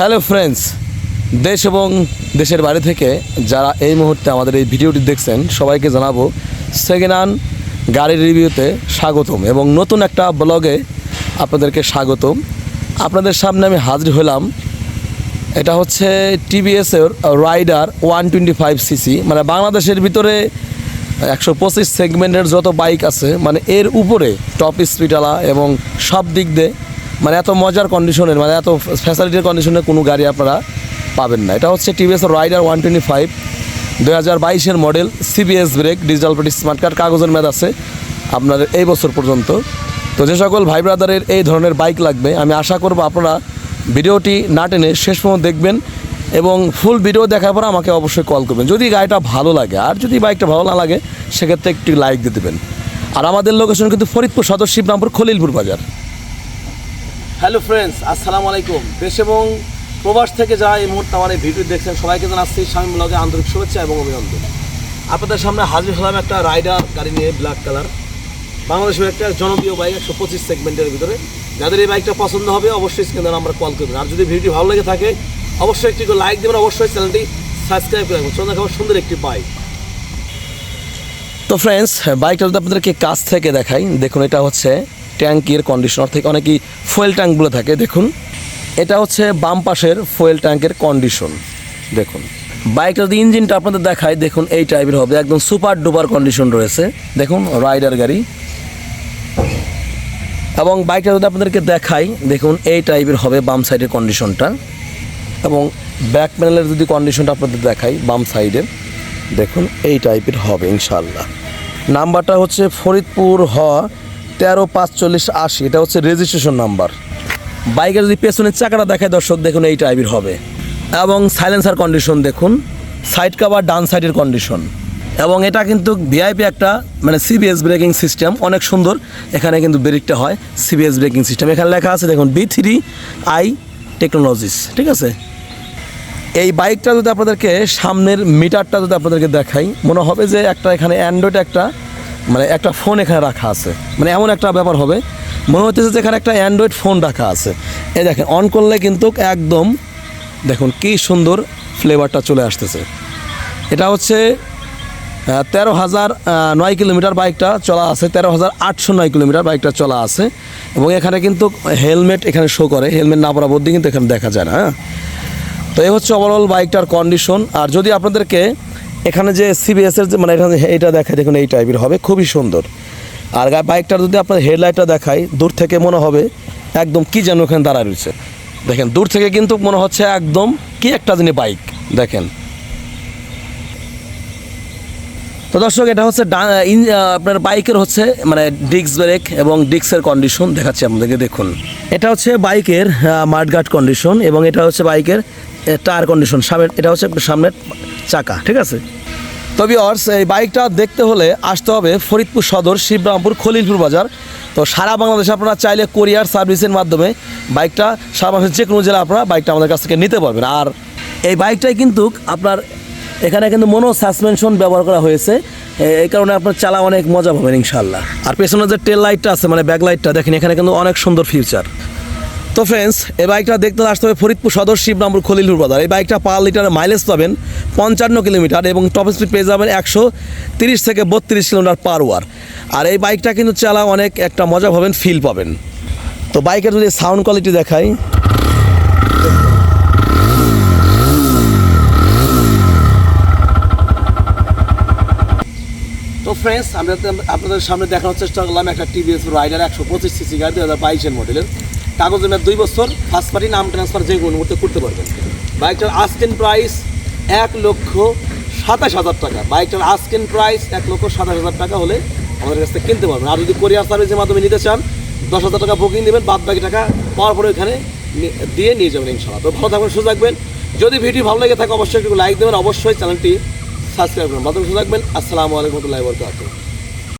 Hello friends দেশ এবং দেশের বাইরে থেকে যারা এই মুহূর্তে আমাদের এই ভিডিওটি দেখছেন, সবাইকে জানাব সেকেন্ড হ্যান্ড গাড়ির রিভিউতে স্বাগতম এবং নতুন একটা ব্লগে আপনাদেরকে স্বাগতম। আপনাদের সামনে আমি হাজির হলাম। এটা হচ্ছে টিভিএসের Raider one twenty five CC মানে বাংলাদেশের ভিতরে একশো পঁচিশ সেগমেন্টের যত বাইক আছে মানে এর উপরে টপ স্পিডওয়ালা এবং সব দিক দিয়ে মানে এত মজার কন্ডিশনের মানে এত ফ্যাসিলিটির কন্ডিশনের কোনো গাড়ি আপনারা পাবেন না। এটা হচ্ছে TVS Raider one twenty five দু হাজার বাইশের মডেল সিবিএস ব্রেক ডিজিটাল পেটি স্মার্ট কার্ড কাগজের মেয়াদ আছে আপনাদের এই বছর পর্যন্ত। তো যে সকল ভাই ব্রাদারের এই ধরনের বাইক লাগবে, আমি আশা করব আপনারা ভিডিওটি না টেনে শেষ পর্যন্ত দেখবেন এবং ফুল ভিডিও দেখার পর আমাকে অবশ্যই কল করবেন। যদি গাড়িটা ভালো লাগে, আর যদি বাইকটা ভালো না লাগে, সেক্ষেত্রে একটি লাইক দিয়ে দেবেন। আর আমাদের লোকেশন কিন্তু ফরিদপুর সদর, শিবরামপুর, খলিলপুর বাজার। হ্যালো ফ্রেন্ডস, আসসালামু আলাইকুম। দেশ এবং প্রবাস থেকে যারা এই মুহূর্তে আমার এই ভিডিও দেখছেন, সবাইকে জানাচ্ছি স্বামী ব্লগে আন্তরিক শুভেচ্ছা এবং অভিনন্দন। আপনাদের সামনে হাজির হলাম একটা রাইডার গাড়ি নিয়ে ব্ল্যাক কালার। বাংলাদেশের একটা জনপ্রিয় বাইক, একশো পঁচিশ সেগমেন্টের ভিতরে। যাদের এই বাইকটা পছন্দ হবে, অবশ্যই স্ক্রিনে আমরা কল করবেন। আর যদি ভিডিও ভালো লেগে থাকে, অবশ্যই একটি লাইক দেবেন, অবশ্যই চ্যানেলটি সাবস্ক্রাইব করে রাখবেন। চলুন দেখাবো সুন্দর একটি বাইক। তো ফ্রেন্ডস, বাইকটা যদি আপনাদেরকে কাছ থেকে দেখাই, দেখুন এটা হচ্ছে ট্যাঙ্কির কন্ডিশনার থেকে অনেকই ফুয়েল ট্যাঙ্কগুলো থাকে, দেখুন। এটা হচ্ছে বাম পাশের ফুয়েল ট্যাঙ্কের কন্ডিশন দেখুন। বাইকটা যদি ইঞ্জিনটা আপনাদের দেখায় দেখুন, এই টাইপের হবে। একদম সুপার ডুপার কন্ডিশন রয়েছে। দেখুন রাইডার গাড়ি। এবং বাইকটা যদি আপনাদেরকে দেখাই, দেখুন, এই টাইপের হবে বাম সাইডের কন্ডিশনটা এবং ব্যাক প্যানেলের যদি কন্ডিশনটা আপনাদের দেখাই, বাম সাইডের দেখুন, এই টাইপের হবে ইনশাল্লাহ নাম্বারটা হচ্ছে ফরিদপুর হ তেরো পাঁচচল্লিশ আশি, এটা হচ্ছে রেজিস্ট্রেশন নাম্বার বাইকের যদি পেছনের চাকাটা দেখায় দর্শক, দেখুন এই টাইপের হবে। এবং সাইলেন্সার কন্ডিশন দেখুন সাইড কাভার ডান সাইডের কন্ডিশন এবং এটা কিন্তু ভিআইপি একটা মানে সিবিএস ব্রেকিং সিস্টেম অনেক সুন্দর। এখানে কিন্তু ব্রেকটা হয় সিবিএস ব্রেকিং সিস্টেম এখানে লেখা আছে, দেখুন বি থ্রি আই টেকনোলজিস ঠিক আছে? এই বাইকটা যদি আপনাদেরকে, সামনের মিটারটা যদি আপনাদেরকে দেখাই, মনে হবে যে একটা এখানে অ্যান্ড্রয়েড একটা মানে একটা ফোন এখানে রাখা আছে। মানে এমন একটা ব্যাপার হবে। মনে হচ্ছে যে এখানে একটা অ্যান্ড্রয়েড ফোন রাখা আছে। এই দেখেন অন করলে কিন্তু একদম, দেখুন কি সুন্দর ফ্লেভারটা চলে আসতেছে। এটা হচ্ছে তেরো হাজার নয় কিলোমিটার বাইকটা চলা আছে। তেরো হাজার আটশো নয় কিলোমিটার বাইকটা চলা আছে। এবং এখানে কিন্তু হেলমেট এখানে শো করে। হেলমেট না পরা কিন্তু এখানে দেখা যায় না হ্যাঁ? তো এই হচ্ছে ওভারঅল বাইকটার কন্ডিশন আর যদি আপনাদেরকে এখানে যে সিবিএসের যে মানে এখানে এটা দেখায়, দেখুন এই টাইপের হবে, খুবই সুন্দর। আর বাইকটার যদি আপনার হেডলাইটটা দেখাই, দূর থেকে মনে হবে একদম কি যেন ওখানে দাঁড়ায় রয়েছে। দেখেন, দূর থেকে কিন্তু মনে হচ্ছে একদম কি একটা জিনিস বাইক দেখেন। তো দর্শক, এটা হচ্ছে আপনার বাইকের হচ্ছে মানে ডিস্ক ব্রেক এবং ডিস্কের কন্ডিশন দেখাচ্ছি আপনাদেরকে, দেখুন। এটা হচ্ছে বাইকের মাঠঘাট কন্ডিশন এবং এটা হচ্ছে বাইকের টায়ার কন্ডিশন সামনের এটা হচ্ছে সামনের চাকা, ঠিক আছে? তবে অর্স এই বাইকটা দেখতে হলে আসতে হবে ফরিদপুর সদর, শিবরামপুর, খলিলপুর বাজার। তো সারা বাংলাদেশে আপনারা চাইলে কোরিয়ার সার্ভিসের মাধ্যমে বাইকটা সারা বাংলাদেশের যে কোনো জেলা আপনারা বাইকটা আমাদের কাছ থেকে নিতে পারবেন। আর এই বাইকটাই কিন্তু আপনার এখানে কিন্তু মনো সাসপেনশন ব্যবহার করা হয়েছে। এই কারণে আপনার চালা অনেক মজা পাবেন ইনশাল্লাহ আর পেছনে যে টেল লাইটটা আছে মানে ব্যাক লাইটটা দেখেন এখানে কিন্তু অনেক সুন্দর ফিউচার তো ফ্রেন্ডস এই বাইকটা দেখতে আসতে হবে ফরিদপুর সদর শিবরামপুর খলিলুর বাজার। এই বাইকটা পার লিটারে মাইলেজ পাবেন পঞ্চান্ন কিলোমিটার এবং টপ স্পিড পেয়ে যাবেন একশো তিরিশ থেকে বত্রিশ কিলোমিটার পার ওয়ার আর এই বাইকটা কিন্তু চালা অনেক একটা মজা পাবেন ফিল পাবেন। তো বাইকের যদি সাউন্ড কোয়ালিটি দেখাই। তো ফ্রেন্ডস আমি আপনাদের- সামনে দেখানোর চেষ্টা করলাম একটা টিভিএস রাইডার একশো পঁচিশ সিসি গাড়ি, দুই হাজার বাইশের মডেলের কাগজের মেয়াদ দুই বছর ফার্স্ট পার্টি নাম ট্রান্সফার যে কোনো মুহূর্তে করতে পারবেন। বাইকটার আস্কেন প্রাইস এক লক্ষ সাতাশ হাজার টাকা। বাইকটার আস্কেন প্রাইস এক লক্ষ সাতাশ হাজার টাকা হলে আমাদের কাছ থেকে কিনতে পারবেন। আর যদি কোরিয়ার সার্ভিসের মাধ্যমে নিতে চান, দশ হাজার টাকা বুকিং দেবেন, বাদ বাকি টাকা পাওয়ার পরে ওখানে দিয়ে নিয়ে যাবেন ইনশাল্লাহ তো ভালো থাকবেন সুযোগ থাকবেন। যদি ভিডিও ভালো লেগে থাকে, অবশ্যই একটু লাইক দেবেন। অবশ্যই চ্যানেলটি সাবস্ক্রাইব করুন ভালো সুযোগ থাকবেন। আসসালামু আলাইকুম রহমতুল্লাহি ওয়া বারাকাতুহু।